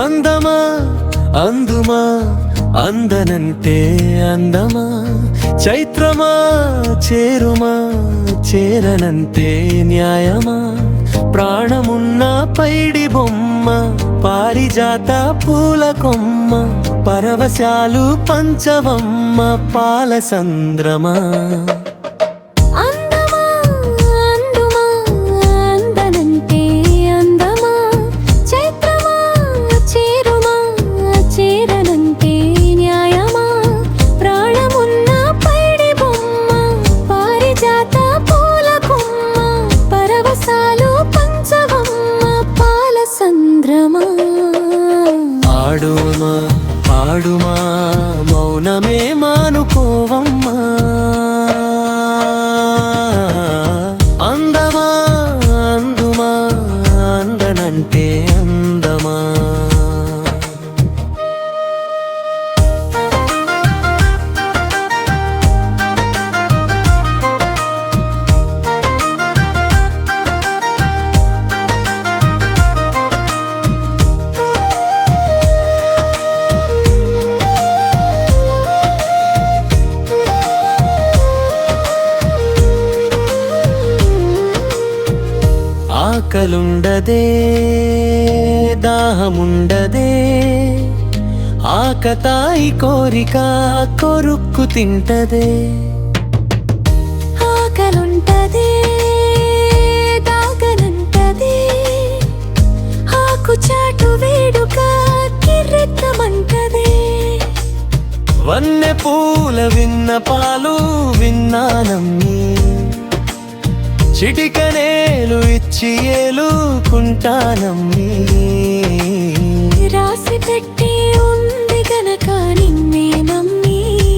అందుమా అందనంటే అందమా? చైత్రమా చేరుమా చేరనంతే న్యాయమా? ప్రాణమున్న పైడి బొమ్మ పారిజాత పూల కొమ్మ పరవశాలు పంచవమ్మ పాల సంద్రమా పాడుమా ఆకలుండదే దాహముండదే. ఆకతాయి కోరిక కొరుక్కు తింటదే. ఆకలుంటదే దాగనంటదే. ఆకు చాటు వేడుక కిర్రెత్తమంటదే వన్నె పూల విన్న పాలు విన్నానమ్మి చిటికనేలు ఇచ్చి ఏలుకుంటానమ్మి. రాసి పెట్టి ఉంది గనక నిన్నే నమ్మి.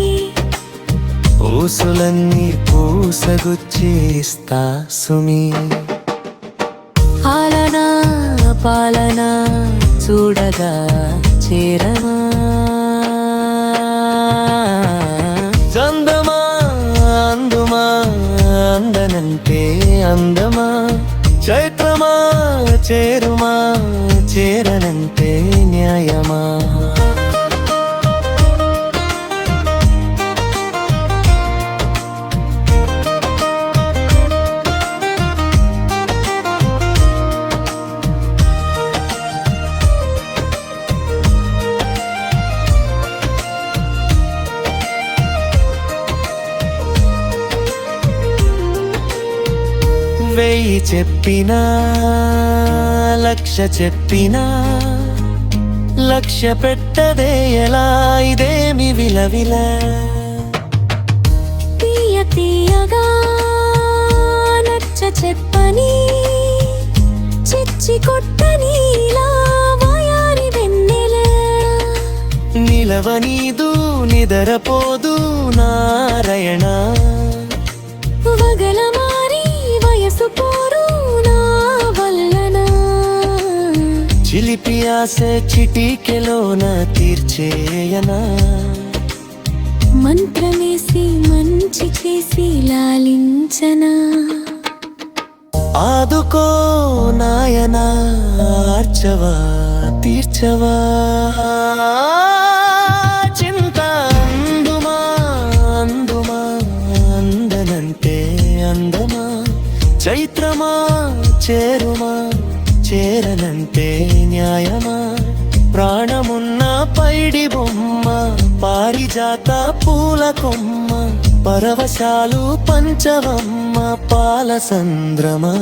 ఊసులన్నీ పూసగుచ్చి ఇస్తా సుమి. పాలనా పాలనా చూడగా చేరమా? అందమా? చైత్రమా? చేరుమా? చేరనంతే న్యాయమా? వెయ్యి చెప్పినా లక్ష చెప్పినా లక్ష్య పెట్టదే ఎలా? ఇదేమి విలవిల? తీయ తీయగా నచ్చ చెప్పని చిచ్చి కొట్టని నిలవనీదు నిదరపోదు నారాయణ. వగల మారి వయసు పోరు నా వల్లన? చిలిపి ఆశ చిటికెలోన తీర్చేయనా? మంత్రమేసి మంచి చేసి లాలించనా? ఆదుకో నాయనా ఆర్చవా తీర్చవా? చేరుమా చేరుమా చేరనంటే న్యాయమా? ప్రాణమున్న పైడి బొమ్మ పారిజాత పూల కొమ్మ పరవశాలు పంచవమ్మ పాల సంద్రమా?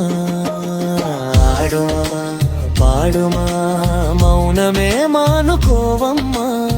ఆడుమా పాడుమా మౌనమే మానుకోవమ్మా.